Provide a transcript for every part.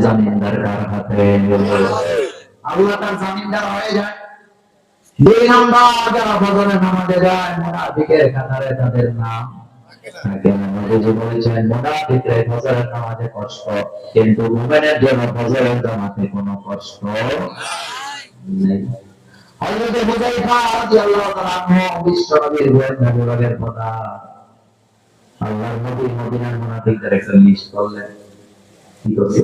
জামিনদার কার হাতে আল্লাহ তার তাদের নাম কষ্ট কিন্তু কোনো কষ্ট নেই। হযরত হুযায়ফা রাদিয়াল্লাহু তাআলা বিশ্ব নবীর গোয়েন্দা বিভাগের প্রধান আল্লাহর নবী মদিনার মুনাফিকদের একটা লিস্ট করলেন। কি করছে?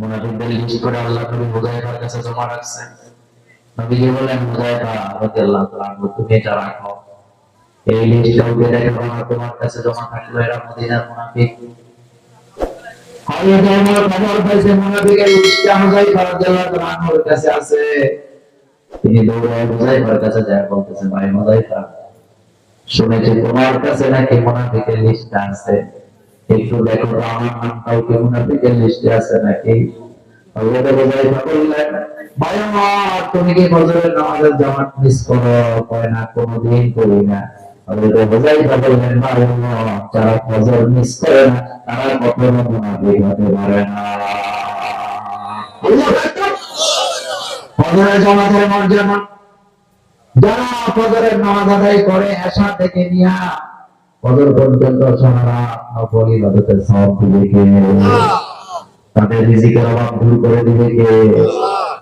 মুনাফিকদের লিস্ট করে আল্লাহ নবী হুযায়ফার কাছে জমা রাখছেন। নবীজি বললেন হুযায়ফা রাদিয়াল্লাহু তাআলা তুমি এটা রাখো। এই লিস্টটা উঠে রেখো না তোমার কাছে জমা থাকল এরা মদিনার মুনাফিক। হযরত ওমর খবর পাইছে মুনাফিকের লিস্টটা হুযায়ফা রাদিয়াল্লাহু তাআলা আনহুর কাছে আছে। তিনি দৌড়ায় হুযায়ফার কাছে যায় বলতেছে, ভাই হুযায়ফা শুনেছি তোমার কাছে নাকি মুনাফিকের লিস্টটা আছে। একটু দেখো তো, আমার নামটাও কি মুনাফিকের লিস্টে আছে নাকি? তারা কখনো মুনাফিক হতে পারে না। ফজরের জামাতের মর্যাদা যারা নামাজ আদায় করে থেকে নিয়া পর্যন্ত সারা ইবাদতের তাদের রিজিকের অভাব দূর করে দিবে কে?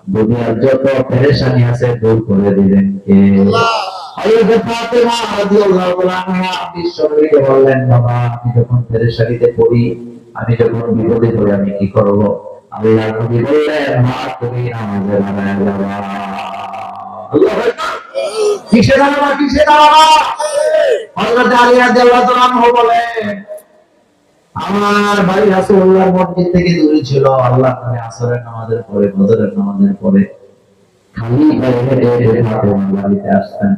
দুনিয়ার যত পেরেশানি আছে দূর করে দিবেন কে? আমি যখন পড়ি, আমি যখন বিপদে পড়ি, আমি কি করব? আল্লাহ নবী বললেন, মা, তুমি নামাজে দাঁড়ায় যাবা। কিসে দাঁড়াবা কিসে দাঁড়াবা আলী রাদিয়াল্লাহু বলেন, আমার ভাই রাসূলুল্লাহর মসজিদ থেকে দূরে ছিল, আল্লাহ তাআলা আসরের নামাজের পরে, ফজরের নামাজের পরে খালি পায়ে হেঁটে হেঁটে ফাতেমার বাড়িতে আসতেন।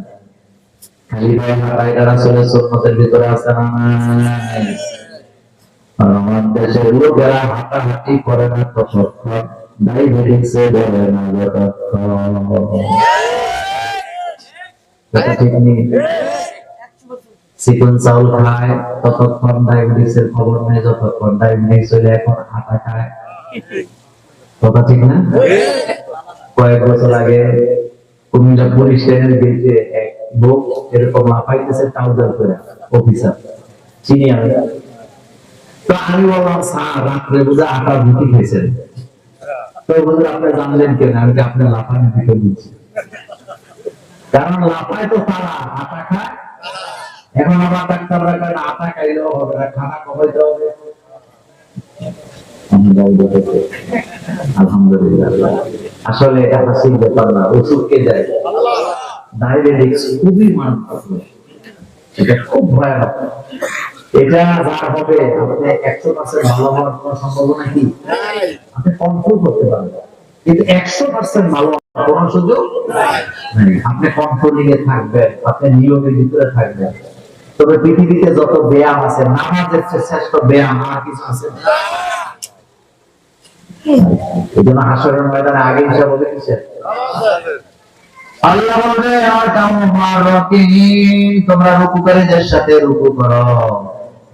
খালি পায়ে হাঁটা রাসূলের সুন্নতের ভিতরে আছে না নাই? আর আমার দেশের লোকেরা হাঁটাহাঁটি করে না ততক্ষণ ডায়াবেটিসে ধরে না চিকন চাউল খায়, ততক্ষণ ডায়াবেটিসের খবর নেই, যতক্ষণ ডায়াবেটিস হলে এখন আটা খায়। কথা ঠিক না? কয়েক বছর আগে কুমিল্লা পুলিশ স্টেশনের গেটে এক লোক এরকম লাফাইতেছে ট্রাউজার করে অফিসার চিনি আমি তো আমি বললাম স্যার রাত্রে বুঝে আটা রুটি খেয়েছেন। তো বলতে আপনি জানলেন কেন আমি আপনি লাফানি দিতে দিচ্ছি কারণ লাফায় তো তারা আটা খায়। এখন আবার ডাক্তাররা কয় না, আটা খাইলেও হবে না খানা কমাইতে হবে। আলহামদুলিল্লাহ। আসলে এটা হাসির ব্যাপার না খুবই মারাত্মক এটা খুব ভয়ানক। এটা যা হবে আপনি একশো পার্সেন্ট ভালো হওয়ার কোনো সম্ভাবনা কি? আপনি কন্ট্রোল করতে পারবেন। কিন্তু একশো পার্সেন্ট ভালো কোনো সুযোগ আপনি কন্ট্রোলিং এ থাকবেন আপনি নিয়মের ভিতরে থাকবেন। তবে পৃথিবীতে যত ব্যায়াম আছে নামাজের শ্রেষ্ঠ ব্যায়াম আর কিছু আছে? এই জন্য হাসরের ময়দানে আগে হিসাব হবে কিসের আল্লাহ বলবে আর কামু মারকিন তোমরা রুকুকারীদের সাথে রুকু করো।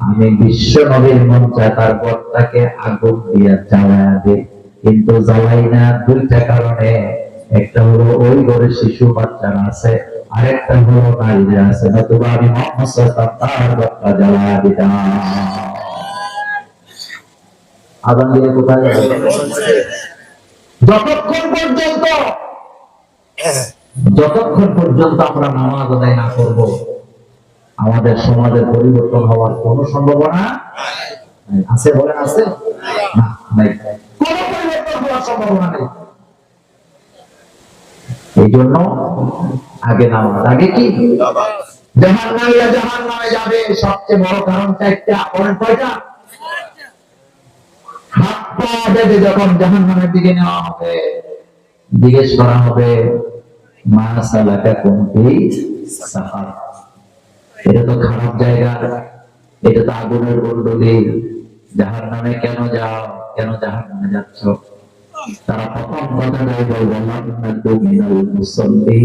আমি বিশ্ব নবীর চায় তার গর্তাকে আগুন দিয়া জ্বালায়া দিই। কিন্তু জ্বালাই না দুইটা কারণে। একটা হলো ওই ঘরে শিশু বাচ্চারা আছে, আরেকটা হলো নারীরা আছে। নতুবা আমি মোহাম্মদ তার গর্তা জ্বালায়া দিতাম। আজান দিয়ে কোথায়? যতক্ষণ পর্যন্ত যতক্ষণ পর্যন্ত আমরা নামাজ আদায় না করব আমাদের সমাজের পরিবর্তন হওয়ার কোনো সম্ভাবনা। আছে বলেন, আছে? এই জন্য আগে নামাজ। আগে কি? জাহান নামে যাবে। সবচেয়ে বড় যখন দিকে নেওয়া হবে, জিজ্ঞেস করা হবে, মা সালাকা কোনটি সাফার? এটা তো খারাপ জায়গা। এটা তো আগুনের কুণ্ডলী জাহান নামে কেন যাও? কেন জাহান নামে যাচ্ছ? তারা প্রথম কথা বলব মুসল্লি।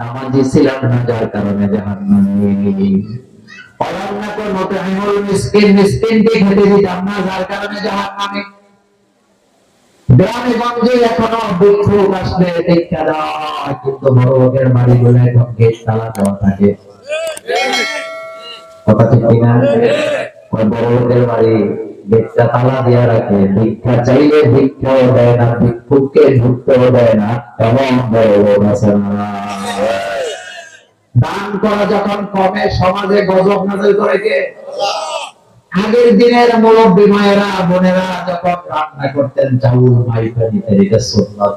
নামাজি ছিলাম না যার কারণে জাহান নামে মিসকিন মিসকিনকে খেতে দিতাম না যার কারণে জাহান নামে গ্রামে গঞ্জে এখনও বিক্ষোভ আসলে দেখা দেওয়া কিন্তু বড় লোকের বাড়িগুলো এখন গেট তালা দেওয়া থাকে। কথা ঠিক কিনা? বড় তালা দিয়ে রাখে। ভিক্ষা চাইলে ভিক্ষাও দেয় না, ভিক্ষুককে ঢুকতেও দেয় না। বড় লোক আছে না? দান করা যখন কমে, সমাজে গজব নাজল করে কে? আগের দিনের মুরব্বী মায়েরা, বোনেরা যখন রান্না করতেন, চাউল মাইফা নিতেন এটা সুন্নত।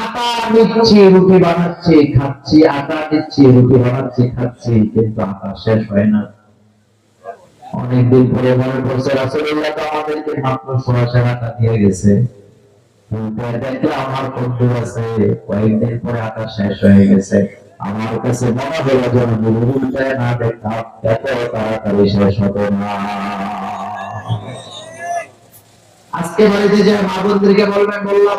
আটা নিচ্ছি, রুটি বানাচ্ছি, খাচ্ছি, আটা নিচ্ছি রুটি বানাচ্ছি, খাচ্ছি, কিন্তু আটা শেষ হয় না। অনেকদিন পরে মনে পড়ছে, রাসূলুল্লাহ তো আমাদেরকে মাত্র সোয়াশের হাতা দিয়ে গেছে। কয়েকদিন পরে আটা শেষ হয়ে গেছে। আমার কাছে মনে হলো যেন না আজকে বাড়িতে যে মা বোনদেরকে বলবেন, বললাম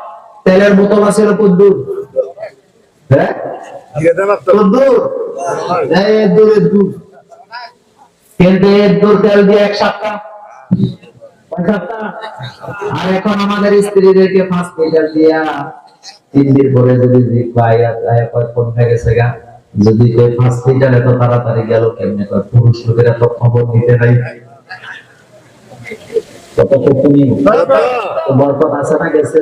তেলের বোতল আছে কদ্দুর। হ্যাঁ? কদ্দুর? দূরের দূর কিন্তু এর দূর তেল দিয়ে এক সপ্তাহ। আর এখন আমাদের স্ত্রীদেরকে পাঁচ লিটার দিয়া তিন দিন পরে যদি গেছে গা। পাঁচ লিটার এত তাড়াতাড়ি গেল কেমনে পুরুষ লোকেরা তো খবর নিতে নাই। কত তুমি বরকত আছে না গেছে।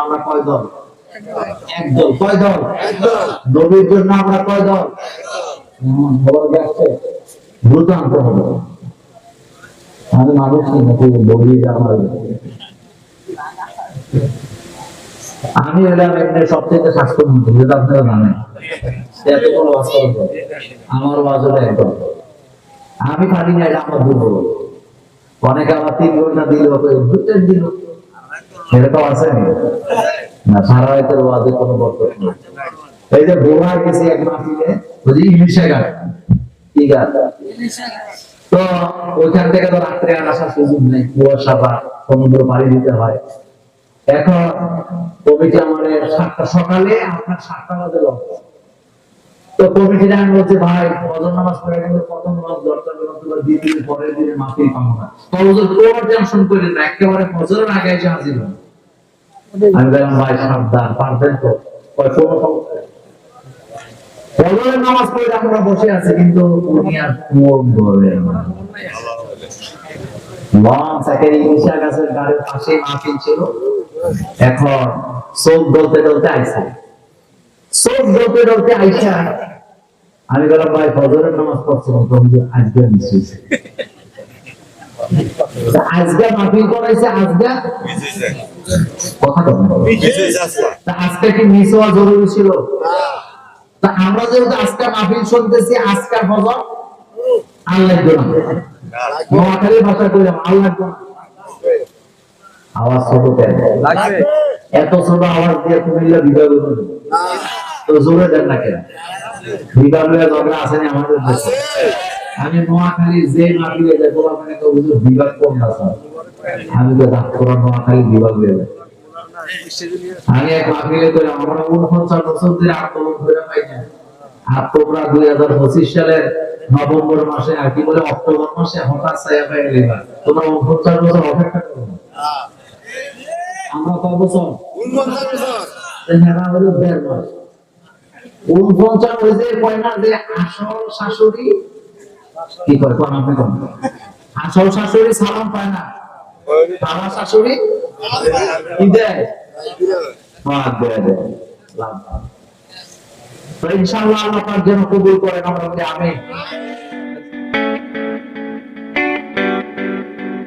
আমরা কয় কয় জন্য আমরা কয় হবে আমি মানুষ নাকি বলি আমার আমি হলাম এমনি সবচেয়ে স্বাস্থ্যমন্ত্রী যেটা আপনারা জানেন। এত বড় বাস্তব আমার বাজলে একদম আমি পারি না, এটা আমার দুর্বল অনেকে আবার তিন ঘণ্টা দিল দুটের দিল। এটা তো আছে না? সারা রাতের ওয়াজে কোনো বরকত নেই। এই যে বোমা গেছি এক মাসিলে বুঝলি ইলিশা গাছ। কি গাছ? তো ওইখান থেকে তো রাত্রে আসার সুযোগ নেই। কুয়াশা বা সমুদ্র পাড়ি দিতে হয়। এখন আমার সাতটা সকালে, আপনার সাতটা বাজে তো আমি বলছে, ভাই, ফজর নামাজ পড়ে গেলে নামাজ দরকার পরের দিনে মাফি কোনো টেনশন করেন না, একেবারে ফজরের আগে হাজির আমি বললাম, ভাই, সাবধান, পারবেন তো? কোনো। ফজরের নামাজ পড়ে আমরা বসে আছি কিন্তু ধরে না। লঞ্চ একের গাছের গাড়ির পাশে মাহফিল ছিল। এখন চোখ ডলতে ডলতে আইসা। চোখ ডলতে ডলতে আইসা আমি বললাম ভাই ফজরের নামাজ পড়ছো আজকে মিস হয়েছে আজকে মাহফিল করাইছে আজকে? কথা আজকে কি মিস হওয়া জরুরি ছিল? আমরা যেহেতু আজকে মাহফিল শুনতেছি আজকে ফজর আল্লাহ জন্য নোয়াখালী ভাষা কইলাম আল্লাহ জন্য আওয়াজ ছোট কেন? এত ছোট আওয়াজ দিয়ে কুমিল্লা বিভাগ তো জোরে দেন না কেন? ঝগড়া আসেনি আমাদের দেশে? আমি নোয়াখালী যে তোমার মানে তো বুঝো বিভাগ কোন না স্যার আমি তো ডাক করা নোয়াখালী বিভাগ হয়ে যায় আমি এক মাহফিলে করে আমরা উনপঞ্চাশ বছর ধরে আন্দোলন করে পাই না। আর তোমরা দুই হাজার পঁচিশ সালের নভেম্বর মাসে আর কি বলে অক্টোবর মাসে হঠাৎ ছায়া পেয়ে গেলে তোমরা উনপঞ্চাশ বছর অপেক্ষা করো আমরা কয় বছর? হলো দেড় মাস উনপঞ্চাশ ওই কয় না যে আসল শাশুড়ি? কি কয় কোন আপনি কোন? আসল শাশুড়ি সালাম পায় না। আমার শাশুড়ি? কি দেয় হাত দেয় দেয় লাভ। ইনশাআল্লাহ আল্লাহ করেন আমরা আমিন